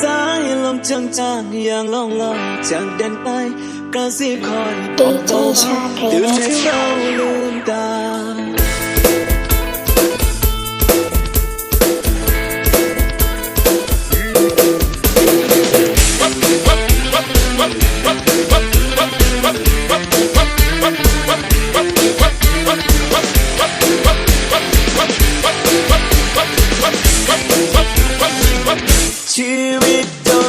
สายลมจางๆอย่างล่องลอยจากเดินไปกระซิบคอยดีเจชาคริตื่นสให้เราลืมตา it done.